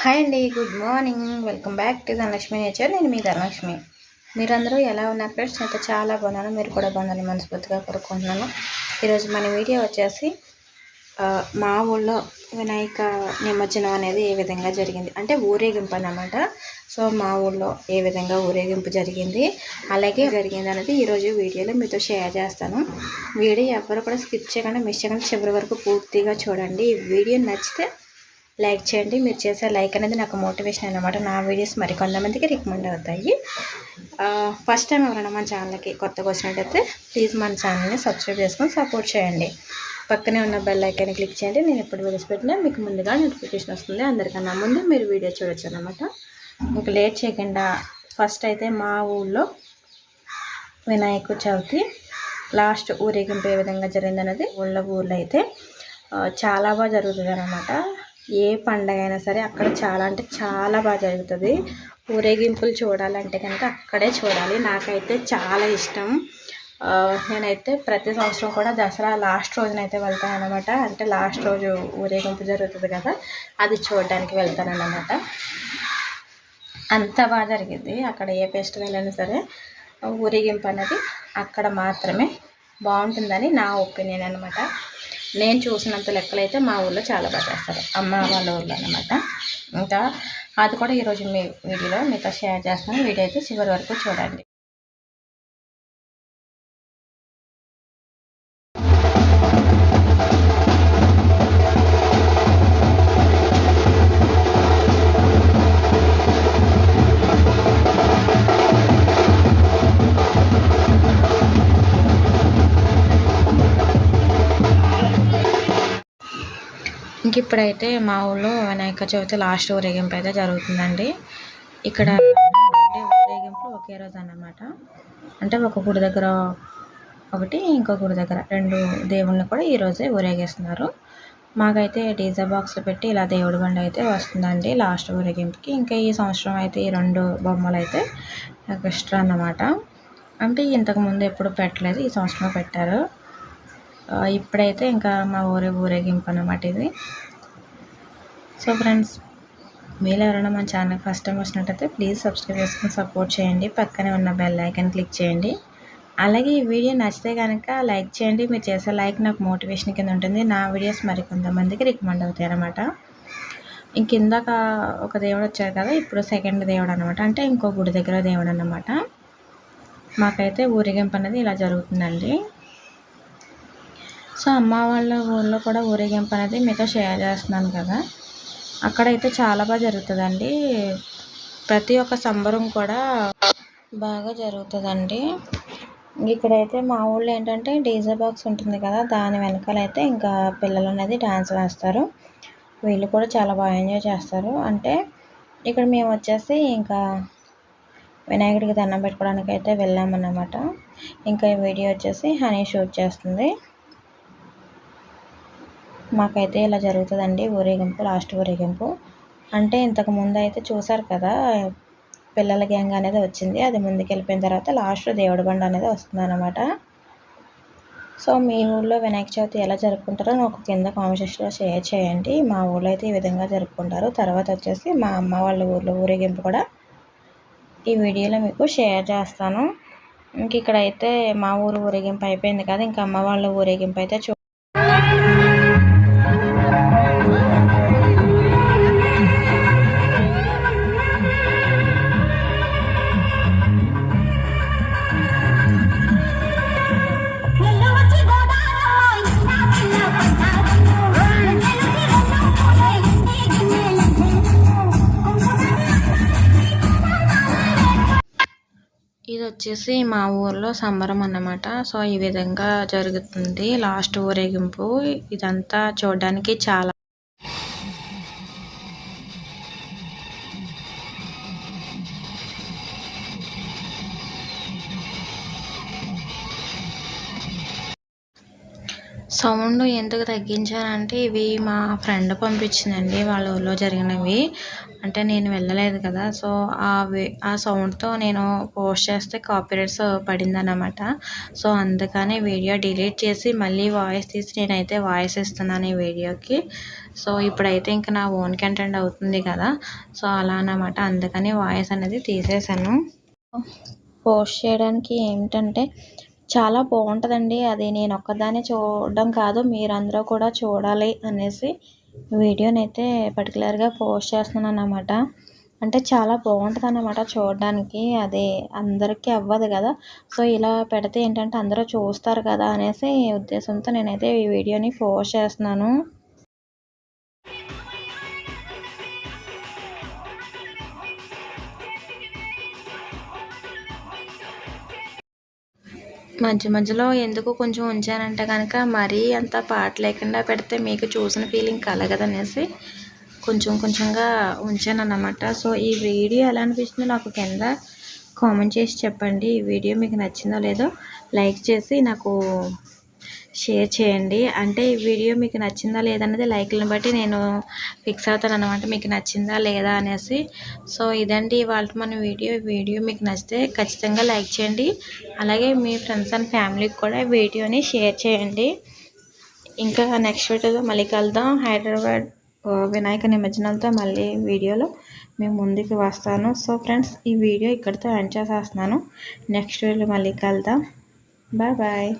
Hi అండి good morning. Welcome back to Dhanalakshmi nature. నేను మీ ధనలక్ష్మి. మీరందరూ ఎలా ఉన్నారు ఫ్రెండ్స్? అయితే చాలా బాగున్నాను. మీరు కూడా బాగుందని మనస్ఫూర్తిగా కోరుకుంటున్నాను. ఈరోజు మన వీడియో వచ్చేసి మా ఊళ్ళో వినాయక నిమజ్జనం అనేది ఏ విధంగా జరిగింది? అంటే ఊరేగింపు అనమాట సో మా ఊళ్ళో ఏ విధంగా ఊరేగింపు జరిగింది అలాగే జరిగింది అనేది ఈరోజు వీడియోలో మీతో షేర్ చేస్తాను. వీడియో ఎవరు కూడా స్కిప్ చేయకుండా మిస్ చేయకుండా చివరి వరకు పూర్తిగా చూడండి. ఈ వీడియో నచ్చితే లైక్ చేయండి. మీరు చేసే లైక్ అనేది నాకు మోటివేషన్ అనమాట నా వీడియోస్ మరి కొంతమందికి రికమెండ్ అవుతాయి. ఫస్ట్ టైం ఎవరైనా మన ఛానల్కి కొత్తగా వచ్చినట్టయితే ప్లీజ్ మన ఛానల్ని సబ్స్క్రైబ్ చేసుకొని సపోర్ట్ చేయండి. పక్కనే ఉన్న బెల్ ఐకాన్ని క్లిక్ చేయండి. నేను ఎప్పుడు వీడియోస్ పెట్టినా మీకు ముందుగా నోటిఫికేషన్ వస్తుంది. అందరికన్నా ముందు మీరు వీడియో చూడొచ్చు అనమాట ఇంకా లేట్ చేయకుండా ఫస్ట్ అయితే మా ఊళ్ళో వినాయక చవితి లాస్ట్ ఊరేగింపు ఏ విధంగా జరిగింది అనేది ఊళ్ళో ఊళ్ళో అయితే చాలా బాగా జరుగుతుంది అనమాట ఏ పండగ అయినా సరే అక్కడ చాలా అంటే చాలా బాగా జరుగుతుంది. ఊరేగింపులు చూడాలంటే కనుక అక్కడే చూడాలి. నాకైతే చాలా ఇష్టం. నేనైతే ప్రతి సంవత్సరం కూడా దసరా లాస్ట్ రోజునైతే వెళ్తాను అనమాట అంటే లాస్ట్ రోజు ఊరేగింపు జరుగుతుంది కదా అది చూడడానికి వెళ్తాను అనమాట అంత బాగా జరిగింది అక్కడ ఏ ఫెస్టివల్ అయినా సరే ఊరేగింపు అనేది అక్కడ మాత్రమే బాగుంటుందని నా ఒపీనియన్ అనమాట నేను చూసినంత లెక్కలైతే మా ఊళ్ళో చాలా బాగా చేస్తారు. అమ్మ వాళ్ళ ఊళ్ళో అనమాట ఇంకా అది కూడా ఈరోజు మీ వీడియోలో మీతో షేర్ చేస్తాను వీడియో అయితే చివరి వరకు చూడండి. ఇప్పుడైతే మా ఊళ్ళో వినాయక చవితి లాస్ట్ ఊరేగింపు అయితే జరుగుతుందండి. ఇక్కడ ఊరేగింపులు ఒకే రోజు అన్నమాట అంటే ఒక గుడి దగ్గర ఒకటి ఇంకో గుడి దగ్గర రెండు దేవుళ్ళని కూడా ఈ రోజే ఊరేగిస్తున్నారు. మాకైతే డీజే బాక్స్లు పెట్టి ఇలా దేవుడి బండి అయితే వస్తుందండి లాస్ట్ ఊరేగింపుకి. ఇంకా ఈ సంవత్సరం అయితే ఈ రెండు బొమ్మలు అయితే ఎక్స్ట్రా అన్నమాట. అంటే ఇంతకు ముందు ఎప్పుడు పెట్టలేదు ఈ సంవత్సరం పెట్టారు. ఇప్పుడైతే ఇంకా మా ఊరే ఊరేగింపు అన్నమాట ఇది. సో ఫ్రెండ్స్ మీరు ఎవరైనా మన ఛానల్ ఫస్ట్ టైం వచ్చినట్టయితే ప్లీజ్ సబ్స్క్రైబ్ చేసుకుని సపోర్ట్ చేయండి. పక్కనే ఉన్న బెల్ ఐకన్ క్లిక్ చేయండి. అలాగే ఈ వీడియో నచ్చితే కనుక లైక్ చేయండి. మీరు చేసే లైక్ నాకు మోటివేషన్ కింద ఉంటుంది. నా వీడియోస్ మరి కొంతమందికి రికమెండ్ అవుతాయి అనమాట ఇంక ఇందాక ఒక దేవుడు వచ్చారు కదా ఇప్పుడు సెకండ్ దేవుడు అనమాట అంటే ఇంకో గుడి దగ్గర దేవుడు అనమాట మాకైతే ఊరేగింపు అనేది ఇలా జరుగుతుందండి. సో అమ్మ వాళ్ళ ఊళ్ళో కూడా ఊరేగింపు అనేది మీతో షేర్ చేస్తున్నాను కదా. అక్కడైతే చాలా బాగా జరుగుతుందండి. ప్రతి ఒక్క సంబరం కూడా బాగా జరుగుతుందండి. ఇక్కడైతే మా ఊళ్ళో ఏంటంటే డీజే బాక్స్ ఉంటుంది కదా దాని వెనకాలైతే ఇంకా పిల్లలు అనేది డ్యాన్స్ వేస్తారు. వీళ్ళు కూడా చాలా బాగా ఎంజాయ్ చేస్తారు. అంటే ఇక్కడ మేము వచ్చేసి ఇంకా వినాయకుడికి దండం పెట్టుకోవడానికి అయితే వెళ్ళామన్నమాట. ఇంకా ఈ వీడియో వచ్చేసి హనీ షూట్ చేస్తుంది. మాకైతే ఇలా జరుగుతుందండి ఊరేగింపు లాస్ట్ ఊరేగింపు. అంటే ఇంతకు ముందు అయితే చూసారు కదా పిల్లల గ్యాంగ్ అనేది వచ్చింది. అది ముందుకు వెళ్ళిపోయిన తర్వాత లాస్ట్ దేవుడి బండ అనేది వస్తుంది అనమాట సో మీ ఊళ్ళో వినాయక చవితి ఎలా జరుపుకుంటారో నాకు కింద కామెంట్ సెక్షన్లో షేర్ చేయండి. మా ఊళ్ళో అయితే ఈ విధంగా జరుపుకుంటారు. తర్వాత వచ్చేసి మా అమ్మ వాళ్ళ ఊళ్ళో ఊరేగింపు కూడా ఈ వీడియోలో మీకు షేర్ చేస్తాను. ఇంక ఇక్కడైతే మా ఊరు ఊరేగింపు అయిపోయింది కదా ఇంకా అమ్మ వాళ్ళ ఊరేగింపు అయితే చూ ఇది వచ్చేసి మా ఊర్లో సంబరం అన్నమాట. సో ఈ విధంగా జరుగుతుంది. లాస్ట్ ఊరేగింపు. ఇదంతా చూడడానికి చాలా సౌండ్ ఎందుకు తగ్గించానంటే ఇవి మా ఫ్రెండ్ పంపించిందండి. వాళ్ళ ఊళ్ళో జరిగినవి. అంటే నేను వెళ్ళలేదు కదా సో ఆ ఆ సౌండ్తో నేను పోస్ట్ చేస్తే కాపీరైట్స్ పడిందన్నమాట. సో అందుకని వీడియో డిలీట్ చేసి మళ్ళీ వాయిస్ తీసి నేనైతే వాయిస్ ఇస్తున్నాను ఈ వీడియోకి. సో ఇప్పుడైతే ఇంకా నా ఓన్ కంటెంట్ అవుతుంది కదా సో అలా అన్నమాట. అందుకని వాయిస్ అనేది తీసేసాను. పోస్ట్ చేయడానికి ఏమిటంటే చాలా బాగుంటుందండి. అది నేను ఒక్కదాన్ని చూడడం కాదు మీరందరూ కూడా చూడాలి అనేసి వీడియోని అయితే పర్టికులర్గా పోస్ట్ చేస్తున్నాను అన్నమాట అంటే చాలా బాగుంటుంది అన్నమాట చూడడానికి. అది అందరికీ అవ్వదు కదా. సో ఇలా పెడితే ఏంటంటే అందరూ చూస్తారు కదా అనేసి ఉద్దేశంతో నేనైతే ఈ వీడియోని పోస్ట్ చేస్తున్నాను. మధ్య మధ్యలో ఎందుకు కొంచెం ఉంచానంటే కనుక మరీ అంత పాట లేకుండా పెడితే మీకు చూసిన ఫీలింగ్ కలగదనేసి కొంచెం కొంచెంగా ఉంచాను అన్నమాట సో ఈ వీడియో ఎలా అనిపిస్తుందో నాకు కింద కామెంట్ చేసి చెప్పండి. ఈ వీడియో మీకు నచ్చిందో లేదో లైక్ చేసి నాకు షేర్ చేయండి. అంటే ఈ వీడియో మీకు నచ్చిందా లేదన్నది లైక్లను బట్టి నేను ఫిక్స్ అవుతాను అనమాట మీకు నచ్చిందా లేదా అనేసి. సో ఇదండి ఇవాళ మన వీడియో. వీడియో మీకు నచ్చితే ఖచ్చితంగా లైక్ చేయండి. అలాగే మీ ఫ్రెండ్స్ అండ్ ఫ్యామిలీకి కూడా వీడియోని షేర్ చేయండి. ఇంకా నెక్స్ట్ వీడియోలో మళ్ళీ కలుద్దాం. హైదరాబాద్ వినాయక నిమజ్జనాలతో మళ్ళీ వీడియోలో మేము ముందుకు వస్తాను. సో ఫ్రెండ్స్ ఈ వీడియో ఇక్కడితో ఎండ్ చేసేస్తున్నాను. నెక్స్ట్ వీడియోలో మళ్ళీ కలుద్దాం. Bye bye.